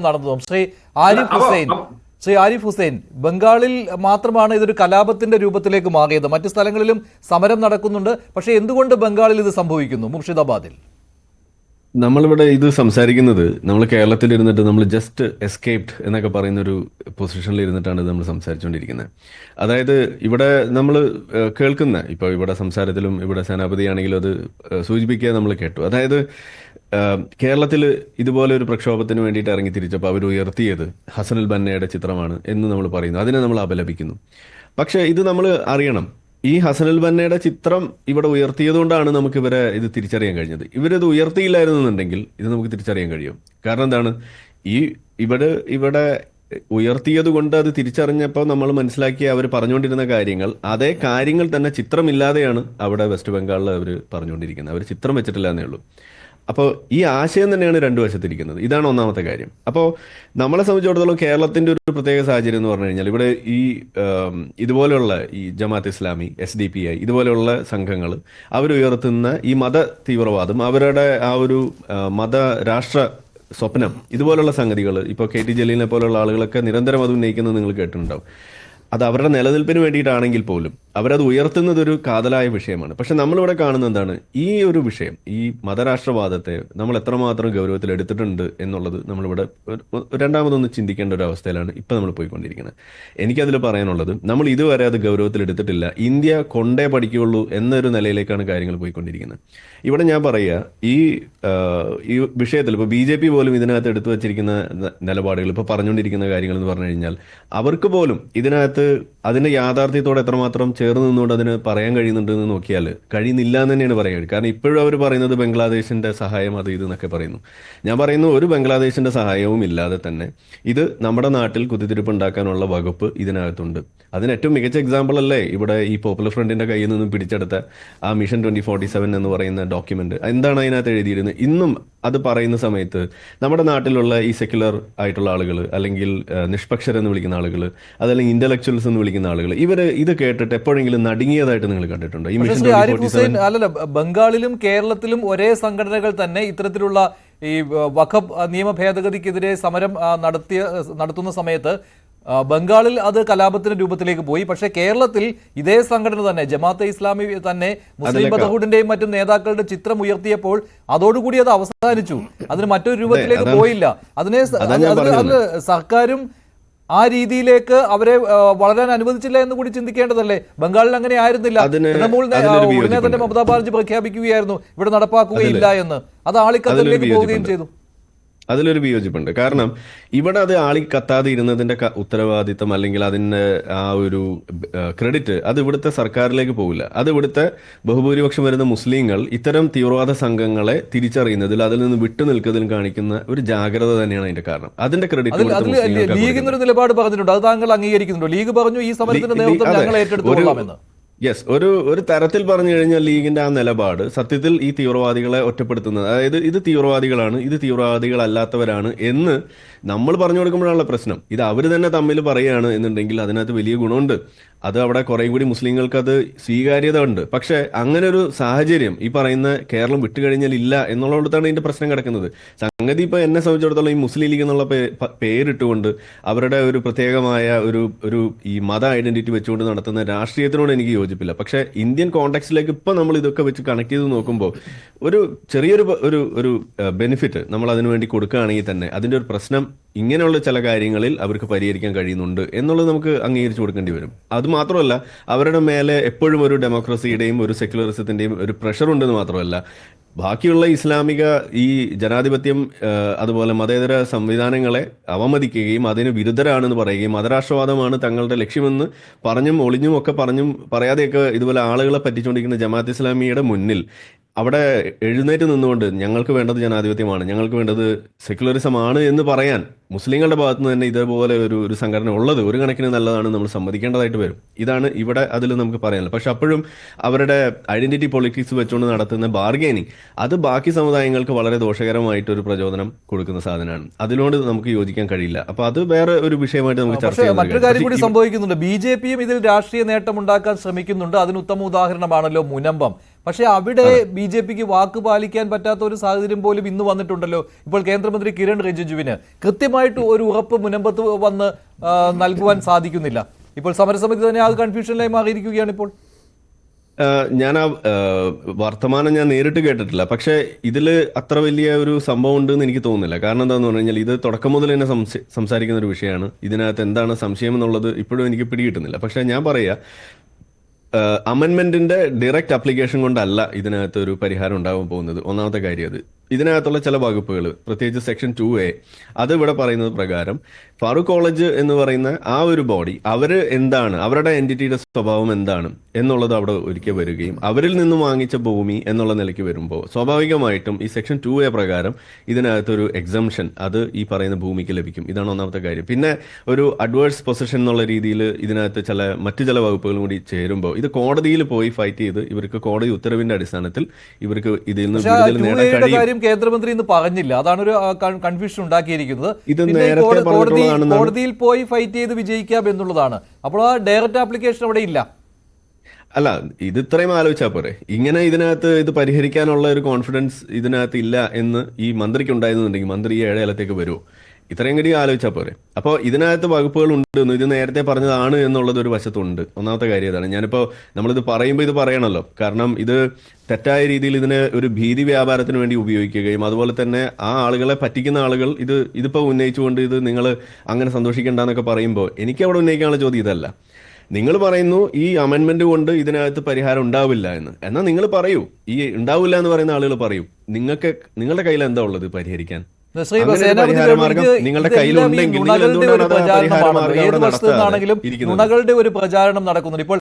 നടന്നതും. ശ്രീ ആരിഫ് ഹുസൈൻ ശ്രീ ആരിഫ് ഹുസൈൻ ബംഗാളിൽ മാത്രമാണ് ഇതൊരു കലാപത്തിന്റെ രൂപത്തിലേക്ക് മാറിയത്. മറ്റു സ്ഥലങ്ങളിലും സമരം നടക്കുന്നുണ്ട്. പക്ഷേ എന്തുകൊണ്ട് ബംഗാളിൽ ഇത് സംഭവിക്കുന്നു മുർഷിദാബാദിൽ? നമ്മളിവിടെ ഇത് സംസാരിക്കുന്നത് നമ്മൾ കേരളത്തിൽ ഇരുന്നിട്ട് നമ്മൾ ജസ്റ്റ് എസ്കേപ്ഡ് എന്നൊക്കെ പറയുന്ന ഒരു പൊസിഷനിൽ ഇരുന്നിട്ടാണ് ഇത് നമ്മൾ സംസാരിച്ചുകൊണ്ടിരിക്കുന്നത്. അതായത് ഇവിടെ നമ്മൾ കേൾക്കുന്ന ഇപ്പോൾ ഇവിടെ സംസാരത്തിലും ഇവിടെ സേനാപതി ആണെങ്കിലും അത് സൂചിപ്പിക്കുക നമ്മൾ കേട്ടു. അതായത് കേരളത്തിൽ ഇതുപോലെ ഒരു പ്രക്ഷോഭത്തിന് വേണ്ടിയിട്ട് ഇറങ്ങി തിരിച്ചപ്പോൾ അവർ ഉയർത്തിയത് ഹസനുൽ ബന്നയുടെ ചിത്രമാണ് എന്ന് നമ്മൾ പറയുന്നു. അതിനെ നമ്മൾ അപലപിക്കുന്നു. പക്ഷേ ഇത് നമ്മൾ അറിയണം. ഈ ഹസനുൽ ബന്നയുടെ ചിത്രം ഇവിടെ ഉയർത്തിയതുകൊണ്ടാണ് നമുക്ക് ഇവരെ ഇത് തിരിച്ചറിയാൻ കഴിഞ്ഞത്. ഇവരിത് ഉയർത്തിയില്ലായിരുന്നുണ്ടെങ്കിൽ ഇത് നമുക്ക് തിരിച്ചറിയാൻ കഴിയും. കാരണം എന്താണ്? ഈ ഇവിടെ ഇവിടെ ഉയർത്തിയത് കൊണ്ട് അത് തിരിച്ചറിഞ്ഞപ്പോൾ നമ്മൾ മനസ്സിലാക്കി അവർ പറഞ്ഞുകൊണ്ടിരുന്ന കാര്യങ്ങൾ അതേ കാര്യങ്ങൾ തന്നെ ചിത്രമില്ലാതെയാണ് അവിടെ വെസ്റ്റ് ബംഗാളിൽ അവർ പറഞ്ഞുകൊണ്ടിരിക്കുന്നത്. അവർ ചിത്രം വെച്ചിട്ടില്ല എന്നേ ഉള്ളൂ. അപ്പോൾ ഈ ആശയം തന്നെയാണ് രണ്ടു വശത്തിരിക്കുന്നത്. ഇതാണ് ഒന്നാമത്തെ കാര്യം. അപ്പോൾ നമ്മളെ സംബന്ധിച്ചിടത്തോളം കേരളത്തിന്റെ ഒരു പ്രത്യേക സാഹചര്യം എന്ന് പറഞ്ഞു കഴിഞ്ഞാൽ ഇവിടെ ഈ ഇതുപോലെയുള്ള ഈ Jamaat Islami S D P I ഇതുപോലെയുള്ള സംഘങ്ങൾ അവരുയർത്തുന്ന ഈ മത തീവ്രവാദം അവരുടെ ആ ഒരു മത രാഷ്ട്ര സ്വപ്നം ഇതുപോലുള്ള സംഗതികൾ ഇപ്പോൾ കെ ടി ജലീലിനെ പോലുള്ള ആളുകളൊക്കെ നിരന്തരം അത് ഉന്നയിക്കുന്നത് നിങ്ങൾ കേട്ടിട്ടുണ്ടാവും. അത് അവരുടെ നിലനിൽപ്പിന് വേണ്ടിയിട്ടാണെങ്കിൽ പോലും അവരത് ഉയർത്തുന്നത് ഒരു കാതലായ വിഷയമാണ്. പക്ഷെ നമ്മളിവിടെ കാണുന്ന എന്താണ്? ഈ ഒരു വിഷയം ഈ മതരാഷ്ട്രവാദത്തെ നമ്മൾ എത്രമാത്രം ഗൗരവത്തിൽ എടുത്തിട്ടുണ്ട് എന്നുള്ളത് നമ്മളിവിടെ രണ്ടാമതൊന്ന് ചിന്തിക്കേണ്ട ഒരു അവസ്ഥയിലാണ് ഇപ്പം നമ്മൾ പോയിക്കൊണ്ടിരിക്കുന്നത്. എനിക്കതിൽ പറയാനുള്ളത് നമ്മൾ ഇതുവരെ അത് ഗൗരവത്തിൽ എടുത്തിട്ടില്ല. ഇന്ത്യ കൊണ്ടേ പഠിക്കുകയുള്ളൂ എന്നൊരു നിലയിലേക്കാണ് കാര്യങ്ങൾ പോയിക്കൊണ്ടിരിക്കുന്നത്. ഇവിടെ ഞാൻ പറയുക ഈ ഈ വിഷയത്തിൽ ഇപ്പോൾ ബി ജെ പി പോലും ഇതിനകത്ത് എടുത്തു വച്ചിരിക്കുന്ന നിലപാടുകൾ ഇപ്പോൾ പറഞ്ഞുകൊണ്ടിരിക്കുന്ന കാര്യങ്ങൾ എന്ന് പറഞ്ഞു കഴിഞ്ഞാൽ അവർക്ക് പോലും ഇതിനകത്ത് അതിന്റെ യാഥാർത്ഥ്യത്തോട് എത്രമാത്രം ചേർന്ന് നിന്നുകൊണ്ട് അതിന് പറയാൻ കഴിയുന്നുണ്ട് എന്ന് നോക്കിയാൽ കഴിയുന്നില്ല എന്ന് തന്നെയാണ് പറയാൻ കാരണം ഇപ്പോഴും അവർ പറയുന്നത് ബംഗ്ലാദേശിന്റെ സഹായം അത് ഇത് എന്നൊക്കെ പറയുന്നു. ഞാൻ പറയുന്നു ഒരു ബംഗ്ലാദേശിന്റെ സഹായവും ഇല്ലാതെ തന്നെ ഇത് നമ്മുടെ നാട്ടിൽ കുത്തിത്തിരിപ്പ് ഉണ്ടാക്കാനുള്ള വകുപ്പ് ഇതിനകത്തുണ്ട്. അതിന് ഏറ്റവും മികച്ച എക്സാമ്പിൾ അല്ലേ ഇവിടെ ഈ പോപ്പുലർ ഫ്രണ്ടിന്റെ കയ്യിൽ നിന്നും പിടിച്ചെടുത്ത ആ മിഷൻ ട്വന്റി ഫോർട്ടി സെവൻ എന്ന് പറയുന്ന ഡോക്യുമെന്റ് എന്താണ് അതിനകത്ത് എഴുതിയിരുന്നത്? ഇന്നും അത് പറയുന്ന സമയത്ത് നമ്മുടെ നാട്ടിലുള്ള ഈ സെക്യുലർ ആയിട്ടുള്ള ആളുകൾ അല്ലെങ്കിൽ നിഷ്പക്ഷരെന്ന് വിളിക്കുന്ന ആളുകൾ അതല്ലെങ്കിൽ ഇന്റലക്ച്വൽസ് എന്ന് വിളിക്കുന്ന ആളുകൾ ഇവർ ഇത് കേട്ടിട്ട് എപ്പോഴെങ്കിലും നടുങ്ങിയതായിട്ട് നിങ്ങൾ കണ്ടിട്ടുണ്ടോ? ഈ മിഷൻ അല്ലല്ല ബംഗാളിലും കേരളത്തിലും ഒരേ സംഘടനകൾ തന്നെ ഇത്തരത്തിലുള്ള ഈ വഖബ് നിയമ ഭേദഗതിക്കെതിരെ സമരം നടത്തിയ നടത്തുന്ന സമയത്ത് ബംഗാളിൽ അത് കലാപത്തിന്റെ രൂപത്തിലേക്ക് പോയി. പക്ഷേ കേരളത്തിൽ ഇതേ സംഘടന തന്നെ ജമാഅത്തെ ഇസ്ലാമി തന്നെ മുസ്ലിം ബ്രദർഹുഡിന്റെയും മറ്റും നേതാക്കളുടെ ചിത്രം ഉയർത്തിയപ്പോൾ അതോടുകൂടി അത് അവസാനിച്ചു. അതിന് മറ്റൊരു രൂപത്തിലേക്ക് പോയില്ല. അതിനെ സർക്കാരും ആ രീതിയിലേക്ക് അവരെ വളരാൻ അനുവദിച്ചില്ല എന്ന് കൂടി ചിന്തിക്കേണ്ടതല്ലേ? ബംഗാളിൽ അങ്ങനെ ആയിരുന്നില്ല. തൃണമൂൽ ഉടനെ തന്നെ മമതാ ബാനർജി പ്രഖ്യാപിക്കുകയായിരുന്നു. ഇവിടെ നടപ്പാക്കുകയില്ല എന്ന്. അത് ആളിക്കത്തിലേക്ക് പോവുകയും ചെയ്തു. അതിലൊരു വിയോജിപ്പുണ്ട്. കാരണം ഇവിടെ അത് ആളി കത്താതെ ഇരുന്നതിന്റെ ഉത്തരവാദിത്തം അല്ലെങ്കിൽ അതിന്റെ ആ ഒരു ക്രെഡിറ്റ് അത് ഇവിടുത്തെ സർക്കാരിലേക്ക് പോകില്ല അത് ഇവിടുത്തെ ബഹുഭൂരിപക്ഷം വരുന്ന മുസ്ലിങ്ങൾ ഇത്തരം തീവ്രവാദ സംഘങ്ങളെ തിരിച്ചറിയുന്നതിൽ അതിൽ നിന്ന് വിട്ടു നിൽക്കുന്നതിൽ കാണിക്കുന്ന ഒരു ജാഗ്രത തന്നെയാണ് അതിന്റെ കാരണം. അതിന്റെ ക്രെഡിറ്റ് അതിൽ അതിൽ ലീഗിന് ഒരു നിലപാട് പറഞ്ഞിട്ടുണ്ട്. അത് താങ്കൾ അംഗീകരിക്കുന്നുണ്ടോ. ലീഗ് പറഞ്ഞു ഈ സമരത്തിന്റെ നേതൃത്വം. ഞങ്ങൾ യെസ് ഒരു ഒരു തരത്തിൽ പറഞ്ഞു കഴിഞ്ഞാൽ ലീഗിന്റെ ആ നിലപാട് സത്യത്തിൽ ഈ തീവ്രവാദികളെ ഒറ്റപ്പെടുത്തുന്നത് അതായത് ഇത് തീവ്രവാദികളാണ് ഇത് തീവ്രവാദികളല്ലാത്തവരാണ് എന്ന് നമ്മൾ പറഞ്ഞു കൊടുക്കുമ്പോഴാണുള്ള പ്രശ്നം. ഇത് അവർ തന്നെ തമ്മിൽ പറയുകയാണ് എന്നുണ്ടെങ്കിൽ അതിനകത്ത് വലിയ ഗുണമുണ്ട്. അത് അവിടെ കുറേ കൂടി മുസ്ലിങ്ങൾക്ക് അത് സ്വീകാര്യത ഉണ്ട് പക്ഷെ അങ്ങനെ ഒരു സാഹചര്യം ഈ പറയുന്ന കേരളം വിട്ടുകഴിഞ്ഞാൽ ഇല്ല എന്നുള്ളിടത്താണ് ഇതിന്റെ പ്രശ്നം കിടക്കുന്നത്. സംഗതി ഇപ്പൊ എന്നെ സംബന്ധിച്ചിടത്തോളം ഈ മുസ്ലിം ലീഗ് എന്നുള്ള പേരിട്ടുകൊണ്ട് അവരുടെ ഒരു പ്രത്യേകമായ ഒരു ഒരു ഈ മത ഐഡന്റിറ്റി വെച്ചുകൊണ്ട് നടത്തുന്ന രാഷ്ട്രീയത്തിനോട് എനിക്ക് യോജിപ്പില്ല. പക്ഷെ ഇന്ത്യൻ കോണ്ടാക്സിലേക്ക് ഇപ്പൊ നമ്മൾ ഇതൊക്കെ വെച്ച് കണക്ട് ചെയ്ത് നോക്കുമ്പോൾ ഒരു ചെറിയൊരു ഒരു ഒരു ബെനിഫിറ്റ് നമ്മൾ അതിനു വേണ്ടി കൊടുക്കുകയാണെങ്കിൽ തന്നെ അതിന്റെ ഒരു പ്രശ്നം ഇങ്ങനെയുള്ള ചില കാര്യങ്ങളിൽ അവർക്ക് പരിഹരിക്കാൻ കഴിയുന്നുണ്ട് എന്നുള്ളത് നമുക്ക് അംഗീകരിച്ചു കൊടുക്കേണ്ടി വരും. അത് മാത്രമല്ല അവരുടെ മേലെ എപ്പോഴും ഒരു ഡെമോക്രസിയുടെയും ഒരു സെക്യുലറിസത്തിന്റെയും ഒരു പ്രഷർ ഉണ്ടെന്ന് മാത്രമല്ല ബാക്കിയുള്ള ഇസ്ലാമിക ഈ ജനാധിപത്യം അതുപോലെ മതേതര സംവിധാനങ്ങളെ അവമതിക്കുകയും അതിന് വിരുദ്ധരാണെന്ന് പറയുകയും മതരാഷ്ട്രവാദമാണ് തങ്ങളുടെ ലക്ഷ്യമെന്ന് പറഞ്ഞും ഒളിഞ്ഞും ഒക്കെ പറഞ്ഞും പറയാതെയൊക്കെ ഇതുപോലെ ആളുകളെ പറ്റിച്ചുകൊണ്ടിരിക്കുന്ന ജമാഅത്ത് ഇസ്ലാമിയുടെ മുന്നിൽ അവിടെ എഴുന്നേറ്റ് നിന്നുകൊണ്ട് ഞങ്ങൾക്ക് വേണ്ടത് ജനാധിപത്യമാണ് ഞങ്ങൾക്ക് വേണ്ടത് സെക്യുലറിസം ആണ് എന്ന് പറയാൻ മുസ്ലിങ്ങളുടെ ഭാഗത്ത് നിന്ന് തന്നെ ഇതേപോലെ ഒരു ഒരു സംഘടന ഉള്ളത് ഒരു കണക്കിന് നല്ലതാണ് നമ്മൾ സമ്മതിക്കേണ്ടതായിട്ട് വരും. ഇതാണ് ഇവിടെ അതിൽ നമുക്ക് പറയാനുള്ളത്. പക്ഷെ അപ്പോഴും അവരുടെ ഐഡന്റിറ്റി പൊളിറ്റിക്സ് വെച്ചുകൊണ്ട് നടത്തുന്ന ബാർഗെയിനിങ് അത് ബാക്കി സമുദായങ്ങൾക്ക് വളരെ ദോഷകരമായിട്ട് ഒരു പ്രചോദനം കൊടുക്കുന്ന സാധനമാണ്. അതിനോട് നമുക്ക് യോജിക്കാൻ കഴിയില്ല. അപ്പൊ അത് വേറെ ഒരു വിഷയമായിട്ട് നമുക്ക് ചർച്ച ചെയ്യാം മറ്റൊരു കാര്യം കൂടി സംഭവിക്കുന്നുണ്ട്. ബി ജെ പിയും ഇതിൽ രാഷ്ട്രീയ നേട്ടം ഉണ്ടാക്കാൻ ശ്രമിക്കുന്നുണ്ട്. അതിന് ഉത്തമ ഉദാഹരണമാണല്ലോ മുനമ്പം. പക്ഷേ അവിടെ ബി ജെ പിക്ക് വാക്ക് പാലിക്കാൻ പറ്റാത്ത ഒരു സാഹചര്യം പോലും ഇന്ന് വന്നിട്ടുണ്ടല്ലോ. ഇപ്പോൾ കേന്ദ്രമന്ത്രി കിരൺ റിജിജുവിന് കൃത്യമായിട്ട് ഒരു ഉറപ്പ് മുനമ്പത്ത് വന്ന് നൽകുവാൻ സാധിക്കുന്നില്ല. ഇപ്പോൾ സമരസമിതി തന്നെ അത് കൺഫ്യൂഷനിലായി മാറിയിരിക്കുകയാണ് ഇപ്പോൾ. ഞാൻ ആ വർത്തമാനം ഞാൻ നേരിട്ട് കേട്ടിട്ടില്ല. പക്ഷേ ഇതിൽ അത്ര വലിയ ഒരു സംഭവം ഉണ്ടെന്ന് എനിക്ക് തോന്നുന്നില്ല. കാരണം എന്താന്ന് പറഞ്ഞു കഴിഞ്ഞാൽ ഇത് തുടക്കം മുതൽ തന്നെ സംസാരിക്കുന്ന ഒരു വിഷയമാണ്. ഇതിനകത്ത് എന്താണ് സംശയം എന്നുള്ളത് ഇപ്പോഴും എനിക്ക് പിടികിട്ടുന്നില്ല. പക്ഷേ ഞാൻ പറയാ അമെൻമെന്റിന്റെ ഡയറക്റ്റ് അപ്ലിക്കേഷൻ കൊണ്ടല്ല ഇതിനകത്ത് ഒരു പരിഹാരം ഉണ്ടാകാൻ പോകുന്നത്. ഒന്നാമത്തെ കാര്യം അത്. ഇതിനകത്തുള്ള ചില വകുപ്പുകൾ പ്രത്യേകിച്ച് സെക്ഷൻ ടു എ അത് ഇവിടെ പറയുന്നത് പ്രകാരം ഫാറൂഖ് കോളേജ് എന്ന് പറയുന്ന ആ ഒരു ബോഡി അവർ എന്താണ് അവരുടെ എന്റിറ്റിയുടെ സ്വഭാവം എന്താണ് എന്നുള്ളത് അവിടെ ഒരിക്കൽ വരികയും അവരിൽ നിന്നും വാങ്ങിച്ച ഭൂമി എന്നുള്ള നിലയ്ക്ക് വരുമ്പോൾ സ്വാഭാവികമായിട്ടും ഈ സെക്ഷൻ ടു എ പ്രകാരം ഇതിനകത്തൊരു എക്സംഷൻ അത് ഈ പറയുന്ന ഭൂമിക്ക് ലഭിക്കും. ഇതാണ് ഒന്നാമത്തെ കാര്യം. പിന്നെ ഒരു അഡ്വേഴ്സ് പൊസിഷൻ എന്നുള്ള രീതിയിൽ ഇതിനകത്ത് ചില മറ്റു ചില വകുപ്പുകളും കൂടി ചേരുമ്പോൾ ഇത് കോടതിയിൽ പോയി ഫൈറ്റ് ചെയ്ത് ഇവർക്ക് കോടതി ഉത്തരവിന്റെ അടിസ്ഥാനത്തിൽ ഇവർക്ക് ഇതിൽ നിന്ന് വിടുതൽ നേടാൻ കഴിയും. കേന്ദ്രമന്ത്രി ഇന്ന് പറഞ്ഞില്ല. അതാണ് ഒരു കൺഫ്യൂഷൻ ഉണ്ടാക്കിയിരിക്കുന്നത്. പിന്നെ കോടതി കോടതിയിൽ പോയി ഫൈറ്റ് ചെയ്ത് വിജയിക്കാം എന്നുള്ളതാണ്. അപ്പോൾ ആ ഡയറക്റ്റ് ആപ്ലിക്കേഷൻ അവിടെ ഇല്ല. അല്ല ഇത് ഇത്രയും ആലോചിച്ചാൽ പോരെ. ഇങ്ങനെ ഇതിനകത്ത് ഇത് പരിഹരിക്കാനുള്ള ഒരു കോൺഫിഡൻസ് ഇതിനകത്ത് ഇല്ല എന്ന് ഈ മന്ത്രിക്ക് ഉണ്ടായിരുന്നുണ്ടെങ്കിൽ മന്ത്രി ഈ ഏഴേലത്തേക്ക് വരുമോ ഇത്രയും കൂടി ആലോചിച്ചാൽ പോരെ. അപ്പോൾ ഇതിനകത്ത് വകുപ്പുകൾ ഉണ്ട് ഇത് നേരത്തെ പറഞ്ഞതാണ് എന്നുള്ളത് ഒരു വശത്തുണ്ട്. ഒന്നാമത്തെ കാര്യം ഇതാണ്. ഞാനിപ്പോൾ നമ്മളിത് പറയുമ്പോൾ ഇത് പറയണമല്ലോ കാരണം ഇത് തെറ്റായ രീതിയിൽ ഇതിനെ ഒരു ഭീതി വ്യാപാരത്തിന് വേണ്ടി ഉപയോഗിക്കുകയും അതുപോലെ തന്നെ ആ ആളുകളെ പറ്റിക്കുന്ന ആളുകൾ ഇത് ഇതിപ്പോൾ ഉന്നയിച്ചുകൊണ്ട് ഇത് നിങ്ങൾ അങ്ങനെ സന്തോഷിക്കേണ്ടെന്നൊക്കെ പറയുമ്പോൾ എനിക്ക് അവിടെ ഉന്നയിക്കാനുള്ള ചോദ്യം ഇതല്ല. നിങ്ങൾ പറയുന്നു ഈ അമെൻമെന്റ് കൊണ്ട് ഇതിനകത്ത് പരിഹാരം ഉണ്ടാവില്ല എന്ന്. എന്നാൽ നിങ്ങൾ പറയൂ. ഈ ഉണ്ടാവില്ല എന്ന് പറയുന്ന ആളുകൾ പറയൂ. നിങ്ങൾക്ക് നിങ്ങളുടെ കയ്യിൽ എന്താ ഉള്ളത് പരിഹരിക്കാൻ? ശ്രീ നിങ്ങളുടെ കയ്യിലുണ്ടെങ്കിൽ നുണകളുടെ ഒരു പ്രചാരണം നടക്കുന്നുണ്ട്. ഇപ്പോൾ